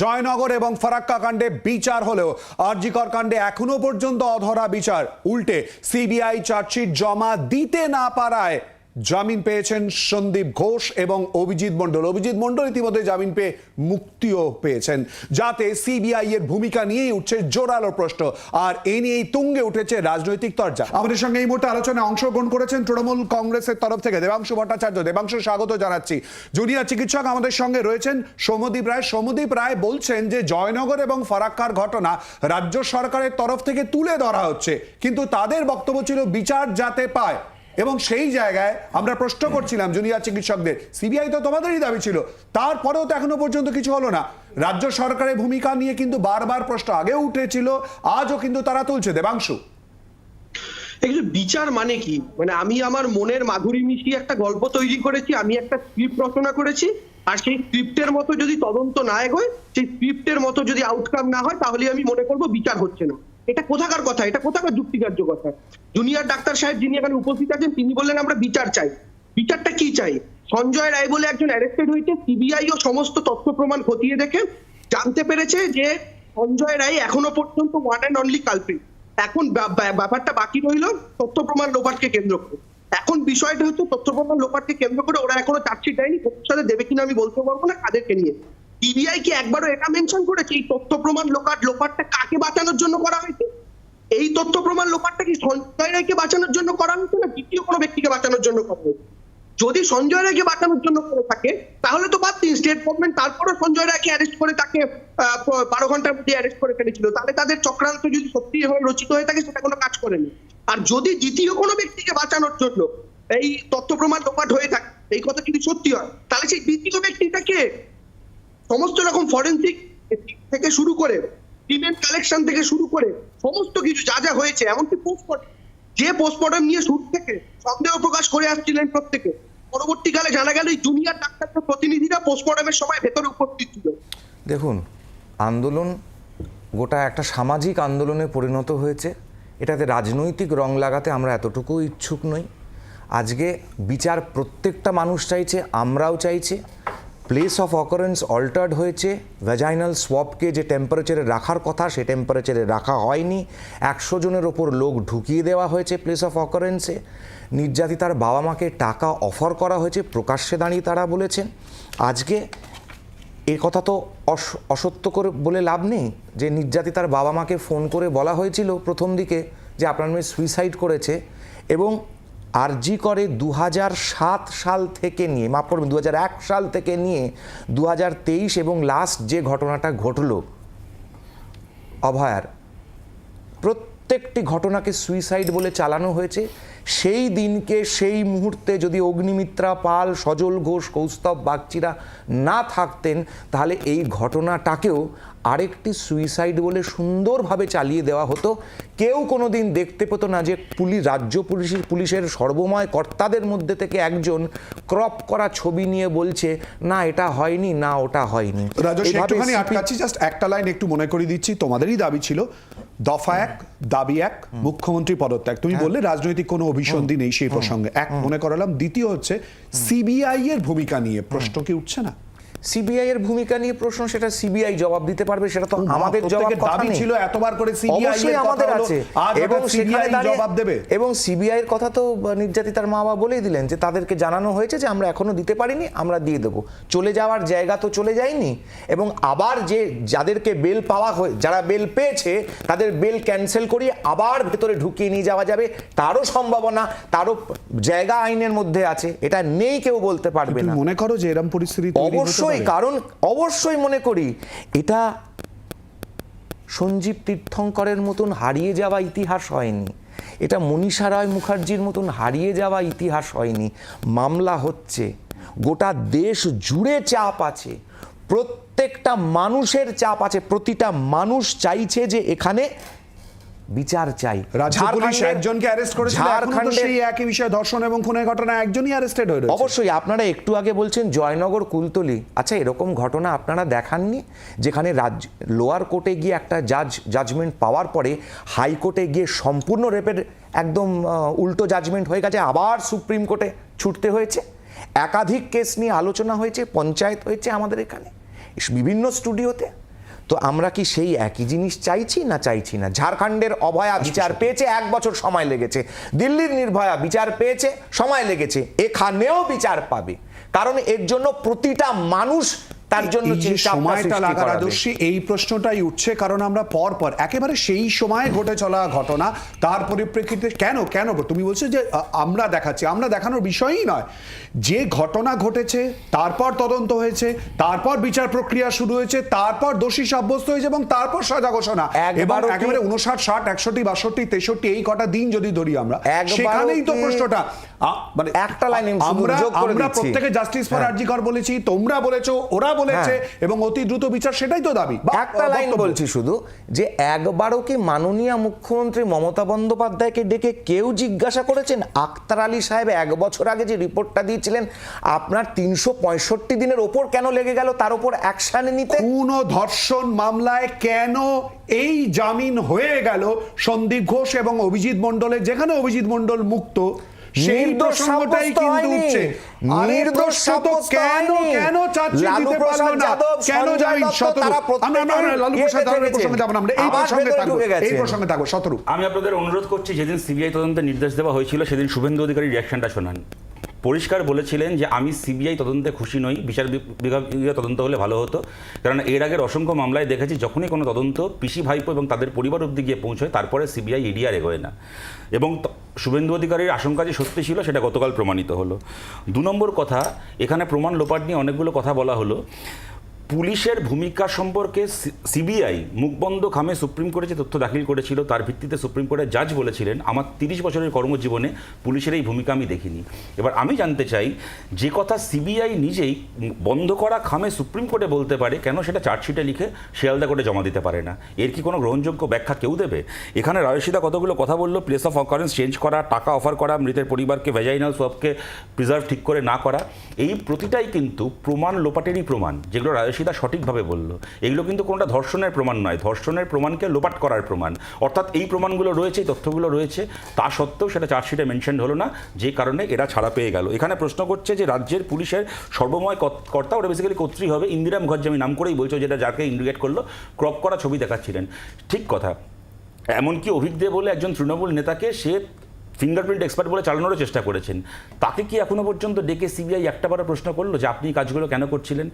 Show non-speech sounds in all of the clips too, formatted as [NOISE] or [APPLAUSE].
জয়নগর এবং ফারাক্কা কাণ্ডে বিচার হলেও আরজিকর কাণ্ডে এখনও পর্যন্ত অধরা বিচার। উল্টে সিবিআই চার্জশিট জমা দিতে না পারায় জামিন পেয়েছেন সন্দীপ ঘোষ এবং অভিজিৎ মণ্ডল। অভিজিৎ মণ্ডল ইতিমধ্যে জামিন পেয়ে মুক্তিও পেয়েছেন। যাতে সিবিআই এর ভূমিকা নিয়েই উঠছে জোরালো প্রশ্ন। আর এ নিয়েই তুঙ্গে উঠেছে রাজনৈতিক তরজা। আমাদের সঙ্গে এই মুহূর্তে আলোচনায় অংশগ্রহণ করেছেন তৃণমূল কংগ্রেসের তরফ থেকে দেবাংশু ভট্টাচার্য। দেবাংশু, স্বাগত জানাচ্ছি। জুনিয়র চিকিৎসক আমাদের সঙ্গে রয়েছেন সৌমদীপ রায়। সৌমদীপ রায় বলছেন যে, জয়নগর এবং ফারাক্কার ঘটনা রাজ্য সরকারের তরফ থেকে তুলে ধরা হচ্ছে। কিন্তু তাদের বক্তব্য ছিল বিচার যাতে পায়। এবং সেই জায়গায় আমরা প্রশ্ন করছিলাম জুনিয়র চিকিৎসকদের। সিবিআই তো তোমাদেরই দাবি ছিল। তারপরেও তো এখনও পর্যন্ত কিছু হলো না। রাজ্য সরকারের ভূমিকা নিয়ে কিন্তু বারবার প্রশ্ন আগেও উঠেছিল, আজও কিন্তু তারা তুলছে। দেবাংশু। বিচার মানে কি? মানে আমি আমার মনের মাধুরী মিশিয়ে একটা গল্প তৈরি করেছি, আমি একটা স্ক্রিপ্ট রচনা করেছি, আর সেই স্ক্রিপ্টের মতো যদি তদন্ত না এগোয় সেই স্ক্রিপ্টের মতো যদি আউটকাম না হয় তাহলে আমি মনে করব বিচার হচ্ছে না। এটা কোথাকার কথা? এটা কোথাকার যুক্তিগ্রাহ্য কথা? জুনিয়র ডাক্তার সাহেব যিনি এখানে উপস্থিত আছেন, তিনি বললেন আমরা বিচার চাই। বিচারটা কি চাই? সঞ্জয় রায় বলে একজন অ্যারেস্টেড হয়েছে সিবিআই ও সমস্ত তথ্য প্রমাণ খতিয়ে দেখে জানতে পেরেছে যে সঞ্জয় রায় এখনও পর্যন্ত ওয়ান অ্যান্ড অনলি কালপ্রিট এখন ব্যা- ব্যা- ব্যাপারটা বাকি রইল তথ্য প্রমাণ লোপাটকে কেন্দ্র করে। এখন বিষয়টা হচ্ছে তথ্য প্রমাণ লোপাটকে কেন্দ্র করে ওরা এখনও চার্জশিট দেয়নি, ভবিষ্যতে দেবে কিনা আমি বলতে পারব না, কাদেরকে নিয়ে। সিবিআই কি একবারও এটা মেনশন করেছে? এই তথ্য প্রমাণ লোপাট লোপাটটা কাকে বাঁচানোর জন্য করা হয়েছে? এই তথ্য প্রমাণ লোপাটটা কি সঞ্জয় রায়কে বাঁচানোর জন্য করা হয়েছে না দ্বিতীয় কোনো ব্যক্তিকে বাঁচানোর জন্য করা হয়েছে? যদি সঞ্জয় রায়কে বাঁচানোর জন্য করে থাকে, তাহলে তো বাদ দিন স্টেট গভর্নমেন্ট তারপরে সঞ্জয় রায়কে অ্যারেস্ট করে তাকে বারো ঘণ্টার মধ্যে অ্যারেস্ট করে ফেলেছিল। তাহলে তাদের চক্রান্ত যদি সত্যি রচিত হয়ে থাকে, সেটা কোনো কাজ করেনি। আর যদি দ্বিতীয় কোনো ব্যক্তিকে বাঁচানোর জন্য এই তথ্য প্রমাণ লোপাট হয়ে থাকে, এই কথা যদি সত্যি হয়, তাহলে সেই দ্বিতীয় ব্যক্তিটাকে সমস্ত রকম ফরেন্সিক থেকে শুরু করে ডিমেন্ট কালেকশন থেকে শুরু করে সমস্ত কিছু যা যা হয়েছে, এমনকি পোস্টমর্টম যে পোস্টমর্টম নিয়ে শুরু থেকে সন্দেহ প্রকাশ করে আসছিলেন প্রত্যেকে। পরবর্তীকালে জানা গেল জুনিয়র ডাক্তারদের প্রতিনিধিরা পোস্টমর্টমের সময় ভেতরে উপস্থিত ছিল। দেখুন, আন্দোলন গোটা একটা সামাজিক আন্দোলনে পরিণত হয়েছে। এটাতে রাজনৈতিক রং লাগাতে আমরা এতটুকু ইচ্ছুক নই। আজকে বিচার প্রত্যেকটা মানুষ চাইছে, আমরাও চাইছে। প্লেস অফ অকারেন্স অল্টার্ড হয়েছে। ভ্যাজাইনাল সোয়াবকে যে টেম্পারেচারে রাখার কথা, সে টেম্পারেচারে রাখা হয়নি। একশো জনের ওপর লোক ঢুকিয়ে দেওয়া হয়েছে প্লেস অফ অকারেন্সে নির্যাতিতার বাবা মাকে টাকা অফার করা হয়েছে, প্রকাশ্যে দাঁড়িয়ে তারা বলেছেন। আজকে এ কথা তো অস- অসত্য করে বলে লাভ নেই। যে নির্যাতিতার বাবা মাকে ফোন করে বলা হয়েছিল প্রথম দিকে যে আপনার মেয়ে সুইসাইড করেছে এবং আরজি করে দু সাল থেকে নিয়ে, মাফ করবেন দু সাল থেকে নিয়ে দু হাজার তেইশ এবং লাস্ট যে ঘটনাটা ঘটলো, অভয়ার, প্রত্যেকটি ঘটনাকে সুইসাইড বলে চালানো হয়েছে। সেই দিনকে, সেই মুহূর্তে যদি অগ্নিমিত্রা পাল, সজল ঘোষ, কৌস্তব বাগচিরা না থাকতেন, তাহলে এই ঘটনাটাকেও আরেকটি সুইসাইড বলে সুন্দরভাবে চালিয়ে দেওয়া হতো। কেউ কোনো দিন দেখতে পেতো না যে পুলিশ রাজ্য পুলিশের পুলিশের সর্বময় কর্তাদের মধ্যে থেকে একজন ক্রপ করা ছবি নিয়ে বলছে না এটা হয়নি না ওটা হয়নি। একটুখানি আটকাচ্ছি জাস্ট একটা লাইন একটু মনে করে দিচ্ছি। তোমাদেরই দাবি ছিল দফা এক দাবি এক মুখ্যমন্ত্রী পদত্যাগ। তুমি বললে রাজনৈতিক কোনো অভিসন্ধি নেই সেই প্রসঙ্গে। এক মনে করালাম। দ্বিতীয় হচ্ছে সিবিআই এর ভূমিকা নিয়ে প্রশ্ন কি উঠছে না? সিবিআই এর ভূমিকা নিয়ে প্রশ্ন সেটা সিবিআই জবাব দিতে পারবে সেটা তো আমাদের জবাব দাবি ছিল এতবার করে সিবিআই এর আমাদের আছে। এবং দাঁড়িয়ে জবাব দেবে। এবং সিবিআই এর কথা তো নির্যাতিতার মা বাবা বলেই দিলেন যে তাদেরকে জানানো হয়েছে যে আমরা এখনও দিতে পারিনি আমরা দিয়ে দেবো। চলে যাওয়ার জায়গা তো চলে যায়নি এবং আবার যে যাদেরকে বেল পাওয়া হয়ে যারা বেল পেয়েছে তাদের বেল ক্যান্সেল করিয়ে আবার ভেতরে ঢুকিয়ে নিয়ে যাওয়া যাবে তারও সম্ভাবনা তারও জায়গা আইনের মধ্যে আছে এটা নেই কেউ বলতে পারবে না। মনে করো যে এরম পরিস্থিতি হতে অবশ্যই কারণ অবশ্যই মনে করি এটা সঞ্জীব তীর্থঙ্করের মতন হারিয়ে যাওয়া ইতিহাস হয়নি। এটা মনীষা রায় মুখার্জির মতন হারিয়ে যাওয়া ইতিহাস হয়নি। মামলা হচ্ছে গোটা দেশ জুড়ে চাপ আছে প্রত্যেকটা মানুষের চাপ আছে প্রতিটা মানুষ চাইছে যে এখানে বিচার চাই। রাজ্য পুলিশ একজনকে অ্যারেস্ট করেছিল এখনও সেই একই বিষয়ে ধর্ষণ এবং খুনের ঘটনা একজনই অ্যারেস্টেড হয়ে রয়েছে। অবশ্যই আপনারা একটু আগে বলছেন জয়নগর কুলতলি। আচ্ছা এরকম ঘটনা আপনারা দেখাননি? যেখানে রাজ্য লোয়ার কোর্টে গিয়ে একটা জাজ জাজমেন্ট পাওয়ার পরে হাইকোর্টে গিয়ে সম্পূর্ণ রেপের একদম উল্টো জাজমেন্ট হয়ে গেছে আবার সুপ্রিম কোর্টে ছুটতে হয়েছে। একাধিক কেস নিয়ে আলোচনা হয়েছে পঞ্চায়েত হয়েছে আমাদের এখানে। বিভিন্ন স্টুডিওতে তো আমরা কি সেই একই জিনিস চাইছি না চাইছি না? ঝাড়খণ্ডের অভয়া বিচার পেয়েছে, এক বছর সময় লেগেছে। দিল্লির নির্ভয়া বিচার পেয়েছে, সময় লেগেছে। এখানেও বিচার পাবে। কারণ এর জন্য প্রতিটা মানুষ তার জন্য সময়টা লাগার আদর্শী এই প্রশ্নটাই উঠছে কারণ আমরা পর পর একেবারে সেই সময় ঘটে চলা ঘটনা তার পরিপ্রেক্ষিতে কেন কেন তুমি বলছো যে আমরা দেখাচ্ছি আমরা দেখানোর বিষয়ই নয়। যে ঘটনা ঘটেছে তারপর তদন্ত হয়েছে তারপর বিচার প্রক্রিয়া শুরু হয়েছে তারপর দোষী সাব্যস্ত হয়েছে এবং তারপর সাজা ঘোষণা। এবং একবারও একেবারে উনষাট ষাট একষট্টি বাষট্টি তেষট্টি এই কটা দিন যদি ধরি আমরা সেখানেই তো প্রশ্নটা। মানে একটা লাইন আমি আমরা আমরা প্রত্যেকে জাস্টিস ফর হ্যাঁ। আরজিকর বলেছি তোমরা বলেছ ওরা বলেছে এবং অতি দ্রুত বিচার সেটাই তো দাবি। একটা লাইন। বলছি শুধু যে একবারও কি মাননীয় মুখ্যমন্ত্রী মমতা বন্দ্যোপাধ্যায়কে ডেকে কেউ জিজ্ঞাসা করেছেন? আক্তার আলী সাহেব এক বছর আগে যে রিপোর্টটা দিয়েছিলেন আপনার তিনশো পঁয়ষট্টি দিনের ওপর কেন লেগে গেল? তার উপর অ্যাকশন নিতে? খুন ধর্ষণ মামলায় কেন এই জামিন হয়ে গেল? সন্দীপ ঘোষ এবং অভিজিৎ মন্ডলের যেখানে অভিজিৎ মন্ডল মুক্ত সেই প্রসঙ্গটাই কিন্তু উঠছে। নির্দোষ কেন কেন চাচ্ছি দিতে পারল না? কেন জামিন শতরূপ আমরা আমরা আমরা লালু প্রসাদ যাদবের প্রসঙ্গে যাব না। আমরা এই প্রসঙ্গে থাকব এই প্রসঙ্গে থাকব। শতরূপ আমি আপনাদের অনুরোধ করছি যেদিন সিবিআই তদন্তের নির্দেশ দেওয়া হয়েছিল সেদিন শুভেন্দু অধিকারী রিয়াকশনটা শোনান। পরিষ্কার বলেছিলেন যে আমি সিবিআই তদন্তে খুশি নই, বিচার বিভাগীয় তদন্ত হলে ভালো হতো। কারণ এর আগের অসংখ্য মামলায় দেখেছি যখনই কোনো তদন্ত পিসি ভাইপো এবং তাদের পরিবার অবধি গিয়ে পৌঁছয়, তারপরে সিবিআই ইডি আর এগোয় না। এবং শুভেন্দু অধিকারীর আশঙ্কা যে সত্যি ছিল, সেটা গতকাল প্রমাণিত হলো। দু নম্বর কথা, এখানে প্রমাণ লোপাট নিয়ে অনেকগুলো কথা বলা হলো। পুলিশের ভূমিকা সম্পর্কে সিবিআই মুখবন্ধ খামে সুপ্রিম কোর্টে যে তথ্য দাখিল করেছিল, তার ভিত্তিতে সুপ্রিম কোর্টের জাজ বলেছিলেন, আমার তিরিশ বছরের কর্মজীবনে পুলিশের এই ভূমিকা আমি দেখিনি। এবার আমি জানতে চাই, যে কথা সিবিআই নিজেই বন্ধ করা খামে সুপ্রিম কোর্টে বলতে পারে, কেন সেটা চার্জশিটে লিখে শিয়ালদা কোর্টে জমা দিতে পারে না? এর কি কোনো গ্রহণযোগ্য ব্যাখ্যা কেউ দেবে? এখানে রায়সিদা কতগুলো কথা বলল প্লেস অফ অকারেন্স চেঞ্জ করা, টাকা অফার করা, মৃতের পরিবারকে ভেজাইনাল সবকে প্রিজার্ভ ঠিক করে না করা, এই প্রতিটাই কিন্তু প্রমাণ, লোপাটেরই প্রমাণ, যেগুলো রায়সিদা সঠিকভাবে বলল। এগুলো কিন্তু কোনোটা ধর্ষণের প্রমাণ নয়। ধর্ষণের প্রমাণকে লোপাট করার প্রমাণ। অর্থাৎ এই প্রমাণগুলো রয়েছে, এই তথ্যগুলো রয়েছে। তা সত্ত্বেও সেটা চার্জশিটে মেনশন হলো না, যে কারণে এরা ছাড়া পেয়ে গেল। এখানে প্রশ্ন করছে যে রাজ্যের পুলিশের সর্বময় কর্তা ওটা বেসিক্যালি কর্ত্রী হবে। ইন্দিরা মুখার্জি আমি নাম করেই বলছো যেটা যাকে ইন্ডিকেট করল ক্রপ করা ছবি দেখাচ্ছিলেন। ঠিক কথা। এমনকি অভিজ্ঞ বলে একজন তৃণমূল নেতাকে সে ফিঙ্গারপ্রিন্ট এক্সপার্ট বলে চালানোরও চেষ্টা করেছেন। তাকে কি এখনও পর্যন্ত ডেকে সিবিআই একটা বার প্রশ্ন করল যে আপনি কাজগুলো কেন করছিলেন?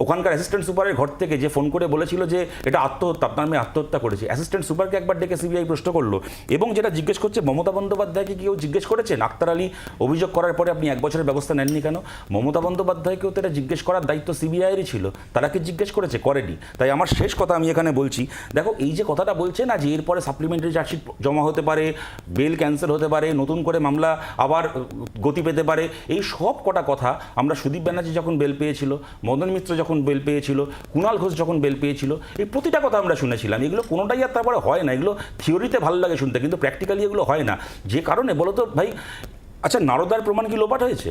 ওখানকার অ্যাসিস্ট্যান্ট সুপারের ঘর থেকে যে ফোন করে বলেছিল যে এটা আত্মহত্যা আপনার মেয়ে আত্মহত্যা করেছে। অ্যাসিস্ট্যান্ট সুপারকে একবার ডেকে সিবিআই প্রশ্ন করল। এবং যেটা জিজ্ঞেস করছে, মমতা বন্দ্যোপাধ্যায়কে কেউ জিজ্ঞেস করেছেন? আক্তার আলী অভিযোগ করার পরে আপনি এক বছরের ব্যবস্থা নেননি কেন? মমতা বন্দ্যোপাধ্যায়কেও তো এটা জিজ্ঞেস করার দায়িত্ব সিবিআইয়েরই ছিল। তারা কি জিজ্ঞেস করেছে? করেনি। তাই আমার শেষ কথা আমি এখানে বলছি। দেখো, এই যে কথাটা বলছে না যে এরপরে সাপ্লিমেন্টারি চার্জশিট জমা হতে পারে বেল ক্যান্সেল হতে পারে, নতুন করে মামলা আবার গতি পেতে পারে, এই সব কটা কথা আমরা সুদীপ ব্যানার্জি যখন বেল পেয়েছিল, মদন মিত্র যখন বেল পেয়েছিল, কুণাল ঘোষ যখন বেল পেয়েছিল, এই প্রতিটা কথা আমরা শুনেছিলাম। এগুলো কোনোটাই আর তারপরে হয় না, এগুলো থিওরিতে ভালো লাগে শুনতে, কিন্তু প্র্যাকটিক্যালি এগুলো হয় না। যে কারণে বলো তো ভাই আচ্ছা নারদার প্রমাণ কি লোপাট হয়েছে?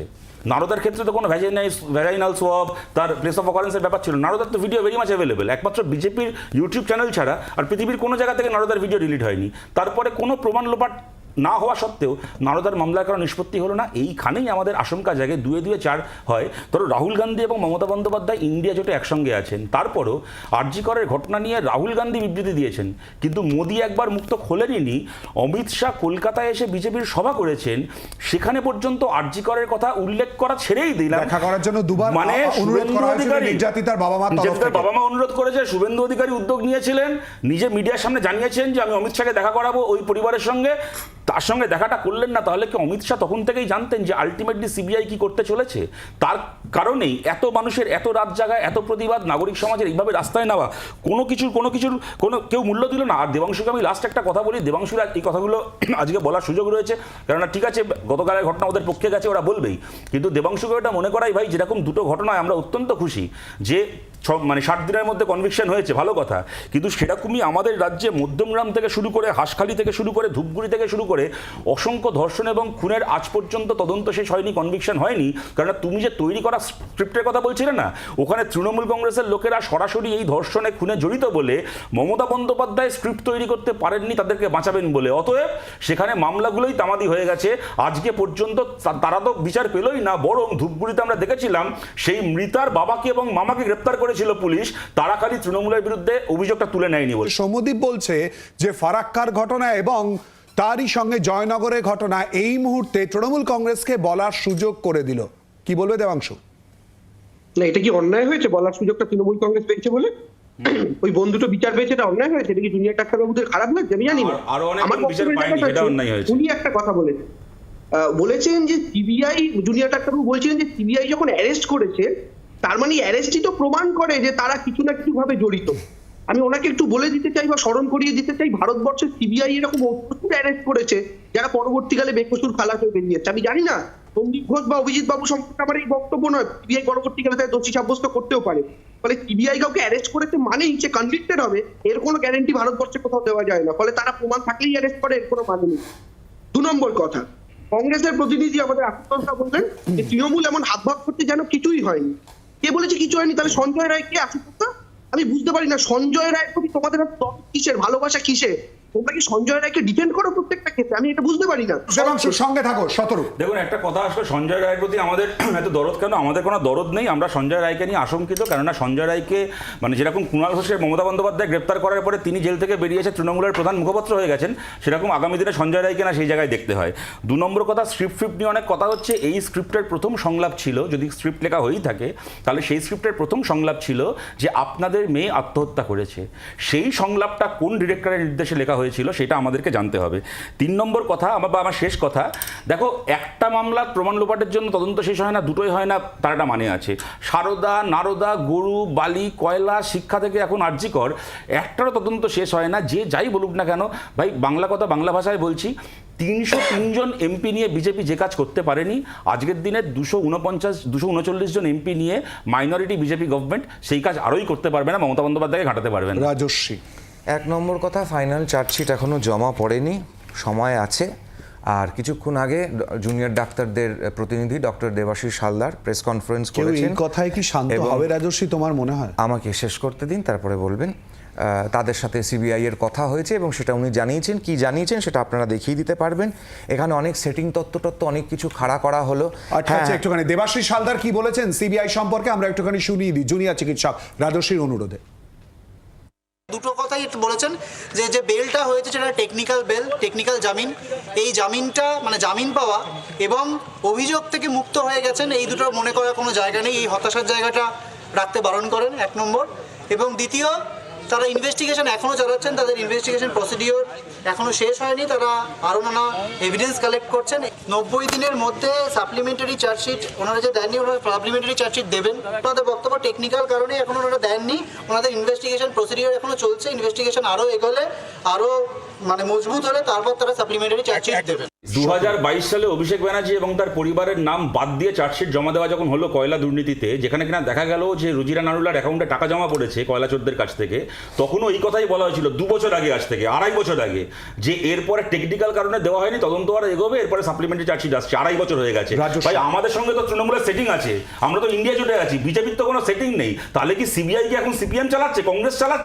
নারদার ক্ষেত্রে তো কোনো ভ্যাজাইনাল ভ্যাজাইনাল সোয়াব তার প্লেস অফ অকারেন্সের ব্যাপার ছিল নারদার তো ভিডিও ভেরি মাচ অ্যাভেলেবেল একমাত্র বিজেপির ইউটিউব চ্যানেল ছাড়া আর পৃথিবীর কোনো জায়গা থেকে নারদার ভিডিও ডিলিট হয়নি। তারপরে কোনো প্রমাণ লোপাট না হওয়া সত্ত্বেও নারদার মামলার কারণ নিষ্পত্তি হলো না। এইখানেই আমাদের আশঙ্কা জাগে দুয়ে দুয়ে চার হয়। ধরো রাহুল গান্ধী এবং মমতা বন্দ্যোপাধ্যায় ইন্ডিয়া জোটে একসঙ্গে আছেন। তারপরও আরজিকরের ঘটনা নিয়ে রাহুল গান্ধী বিবৃতি দিয়েছেন। কিন্তু মোদী একবার মুক্ত খোলেনি অমিত শাহ কলকাতায় এসে বিজেপির সভা করেছেন। সেখানে পর্যন্ত আরজিকরের কথা উল্লেখ করা ছেড়েই দিলাম। দেখা করার জন্য দুবার মানে শুভেন্দু অধিকারী নির্যাতিতার বাবা নির্যাতিতার থেকে। বাবা মা অনুরোধ করেছে শুভেন্দু অধিকারী উদ্যোগ নিয়েছিলেন। নিজে মিডিয়ার সামনে জানিয়েছেন যে আমি অমিত শাহকে দেখা করাবো ওই পরিবারের সঙ্গে। তার সঙ্গে দেখাটা করলেন না, তাহলে কি অমিত শাহ তখন থেকেই জানতেন যে আলটিমেটলি সিবিআই কি করতে চলেছে? তার কারণেই এত মানুষের, এত রাত জায়গায় এত প্রতিবাদ নাগরিক সমাজের এইভাবে রাস্তায় নেওয়া কোনো কিছুর কোনো কিছুর, কোনো কেউ মূল্য দিল না। আর দেবাংশুকে আমি লাস্ট একটা কথা বলি, দেবাংশুর এই কথাগুলো [CLEARS THROAT] আজকে বলার সুযোগ রয়েছে। কেননা ঠিক আছে, গতকালের ঘটনা ওদের পক্ষে গেছে, ওরা বলবেই। কিন্তু দেবাংশুকে এটা মনে করাই ভাই, যেরকম দুটো ঘটনায় আমরা অত্যন্ত খুশি, যে মানে ষাট দিনের মধ্যে কনভিকশন হয়েছে, ভালো কথা। কিন্তু সেরকমই আমাদের রাজ্যে মধ্যমগ্রাম থেকে শুরু করে, হাঁসখালি থেকে শুরু করে, ধূপগুড়ি থেকে শুরু করে, অসংখ্য ধর্ষণ এবং খুনের আজ পর্যন্ত তদন্ত শেষ হয়নি কনভিকশন হয়নি। কারণ তুমি যে তৈরি করা স্ক্রিপ্টের কথা বলছিলে না, ওখানে তৃণমূল কংগ্রেসের লোকেরা সরাসরি এই ধর্ষণে, খুনে জড়িত বলে মমতা বন্দ্যোপাধ্যায় স্ক্রিপ্ট তৈরি করতে পারেননি, তাদেরকে বাঁচাবেন বলে। অতএব সেখানে মামলাগুলোই তামাদি হয়ে গেছে। আজকে পর্যন্ত তারা তো বিচার পেলই না, বরং ধূপগুড়িতে আমরা দেখেছিলাম, সেই মৃতার বাবাকে এবং মামাকে গ্রেপ্তার করেছিল করেছিল পুলিশ তারা খালি তৃণমূলের বিরুদ্ধে অভিযোগটা তুলে নেয়নি বলে। সৌম্যদীপ বলছে যে ফারাক্কার ঘটনা এবং তারই সঙ্গে জয়নগরের ঘটনা এই মুহূর্তে তৃণমূল কংগ্রেসকে বলার সুযোগ করে দিল। কি বলবে দেবাংশু? না এটা কি অন্যায় হয়েছে? বলার সুযোগটা তৃণমূল কংগ্রেস পেয়েছে বলে? ওই বন্ধুটো বিচার পেয়েছে এটা অন্যায় হয়েছে? এটা কি জুনিয়র ডাক্তারবাবুদের খারাপ লাগছে আমি জানি না। আমার। উনি একটা কথা বলেছেন। আহ, বলেছেন যে সিবিআই জুনিয়র ডাক্তারবাবু বলছিলেন যে সিবিআই যখন অ্যারেস্ট করেছে তার মানে অ্যারেস্টই তো প্রমাণ করে যে তারা কিছু না কিছু ভাবে জড়িত। আমি ওনাকে একটু বলে দিতে চাই বা স্মরণ করিয়ে দিতে চাই ভারতবর্ষের সিবিআই এরকম প্রচুর অ্যারেস্ট করেছে, যারা পরবর্তীকালে বেকসুর খালাস হয়ে বেরিয়েছে আমি জানি না, সন্দীপ ঘোষ বা অভিজিৎ বাবু সম্পর্কে আমার এই বক্তব্য নয়। সিবিআই পরবর্তীকালে তাই দোষী সাব্যস্ত করতেও পারে। ফলে সিবিআই কাউকে অ্যারেস্ট করেছে মানেই সে কনভিক্টেড হবে, এর কোনো গ্যারেন্টি ভারতবর্ষে কোথাও দেওয়া যায় না। ফলে তারা প্রমাণ থাকলেই অ্যারেস্ট করে, এর কোনো মানে নেই। দু নম্বর কথা, কংগ্রেসের প্রতিনিধি আমাদের আশুতোষদা বললেন যে তৃণমূল এমন হাত হাবভাব করতে যেন কিছুই হয়নি। কে বলেছে কিছু হয়নি? তাহলে সঞ্জয় রায় কে আশুতোষদা আমি বুঝতে পারি না, সঞ্জয় রায়ের প্রতি তোমাদের কিসের ভালোবাসা কিসে তোমরা কি সঞ্জয় রায়কে ডিফেন্ড করো প্রত্যেকটা ক্ষেত্রে আমি এটা বুঝতে পারি না। দেবাংশু সঙ্গে থাকো সতরূ দেখুন একটা কথা আসলে সঞ্জয় রায়ের প্রতি আমাদের [CLEARS THROAT] এত দরদ কেন? আমাদের কোনো দরদ নেই আমরা সঞ্জয় রায়কে নিয়ে আশঙ্কিত কেননা সঞ্জয় রায়কে মানে যেরকম কুণাল ঘোষের মমতা বন্দ্যোপাধ্যায় গ্রেপ্তার করার পরে তিনি জেল থেকে বেরিয়ে এসে তৃণমূলের প্রধান মুখপাত্র হয়ে গেছেন সেরকম আগামী দিনে সঞ্জয় রায়কে না সেই জায়গায় দেখতে হয়। দু নম্বর কথা স্ক্রিপ্ট ফ্রিপ্ট নিয়ে অনেক কথা হচ্ছে এই স্ক্রিপ্টের প্রথম সংলাপ ছিল যদি স্ক্রিপ্ট লেখা হয়েই থাকে তাহলে সেই স্ক্রিপ্টের প্রথম সংলাপ ছিল যে আপনাদের মেয়ে আত্মহত্যা করেছে। সেই সংলাপটা কোন ডিরেক্টরের নির্দেশে লেখা হয়েছিল, সেটা আমাদেরকে জানতে হবে। তিন নম্বর কথা, আমার বা আমার শেষ কথা, দেখো, একটা মামলা প্রমাণ লোপাটের জন্য তদন্ত শেষ হয় না, দুটোই হয় না, তার একটা মানে আছে। সারদা, নারদা, গরু, বালি, কয়লা, শিক্ষা থেকে এখন আর্যিকর, একটারও তদন্ত শেষ হয় না, যে যাই বলুক না কেন, ভাই, বাংলা কথা বাংলা ভাষায় বলছি, তিনশো তিনজন এমপি নিয়ে বিজেপি যে কাজ করতে পারেনি, আজকের দিনে দুশো উনপঞ্চাশ দুশো উনচল্লিশ জন এমপি নিয়ে মাইনরিটি বিজেপি গভর্নমেন্ট সেই কাজ আরোই করতে পারবে না, মমতা বন্দ্যোপাধ্যায়কে ঘাটাতে পারবে না। রাজস্বী। এক নম্বর কথা ফাইনাল চার্জশিট এখনও জমা পড়েনি সময় আছে। আর কিছুক্ষণ আগে জুনিয়র ডাক্তারদের প্রতিনিধি doctor Debashis Haldar press conference করেছেন। কথায় কি শান্ত হবে রাজস্বী তোমার মনে হয়? আমাকে শেষ করতে দিন তারপরে বলবেন। তাদের সাথে সিবিআই এর কথা হয়েছে এবং সেটা উনি জানিয়েছেন। কি জানিয়েছেন সেটা আপনারা দেখিয়ে দিতে পারবেন। এখানে অনেক সেটিং তত্ত্ব তত্ত্ব অনেক কিছু খাড়া করা হলো। আচ্ছা হ্যাঁ, আচ্ছা একটুখানি। দেবাশিস হালদার কি বলেছেন? সিবিআই সম্পর্কে আমরা একটুখানি শুনিয়ে দিই। জুনিয়র চিকিৎসক রাজস্বীর অনুরোধে। দুটো কথাই বলেছেন যে যে বেলটা হয়েছে সেটা টেকনিক্যাল বেল টেকনিক্যাল জামিন। এই জামিনটা মানে জামিন পাওয়া এবং অভিযোগ থেকে মুক্ত হয়ে গেছেন, এই দুটো মনে করার কোনো জায়গা নেই। এই হতাশার জায়গাটা রাখতে বারণ করেন, এক নম্বর। এবং দ্বিতীয় তারা ইনভেস্টিগেশন এখনও চালাচ্ছেন তাদের ইনভেস্টিগেশন প্রসিডিওর এখনও শেষ হয়নি। তারা আরও নানা এভিডেন্স কালেক্ট করছেন। নব্বই দিনের মধ্যে সাপ্লিমেন্টারি চার্জশিট ওনারা যে দেননি ওনারা সাপ্লিমেন্টারি চার্জশিট দেবেন। ওনাদের বক্তব্য টেকনিক্যাল কারণে এখন ওনারা দেননি। ওনাদের ইনভেস্টিগেশন প্রসিডিওর এখনও চলছে। ইনভেস্টিগেশন আরও এগোলে আরও মানে মজবুত হলে তারপর তারা সাপ্লিমেন্টারি চার্জশিট দেবেন। দু হাজার বাইশ সালে অভিষেক ব্যানার্জি এবং তার পরিবারের নাম বাদ দিয়ে চার্জশিট জমা দেওয়া যখন হলো কয়লা দুর্নীতিতে যেখানে কিনা দেখা গেল যে রুজিরা নারুলার অ্যাকাউন্টে টাকা জমা পড়েছে কয়লা চোরদের কাছ থেকে তখনও এই কথাই বলা হয়েছিল দু বছর আগে আজ থেকে আড়াই বছর আগে যে এরপরে টেকনিক্যাল কারণে দেওয়া হয়নি তদন্ত আর এগোবে এরপরে সাপ্লিমেন্টারি চার্জশিট আসছে আড়াই বছর হয়ে গেছে। ভাই আমাদের সঙ্গে তো তৃণমূলের সেটিং আছে আমরা তো ইন্ডিয়া জুটে আছি বিজেপির তো কোনো সেটিং নেই তাহলে কি সিবিআই কি এখন সিপিএম চালাচ্ছে কংগ্রেস চালাচ্ছে?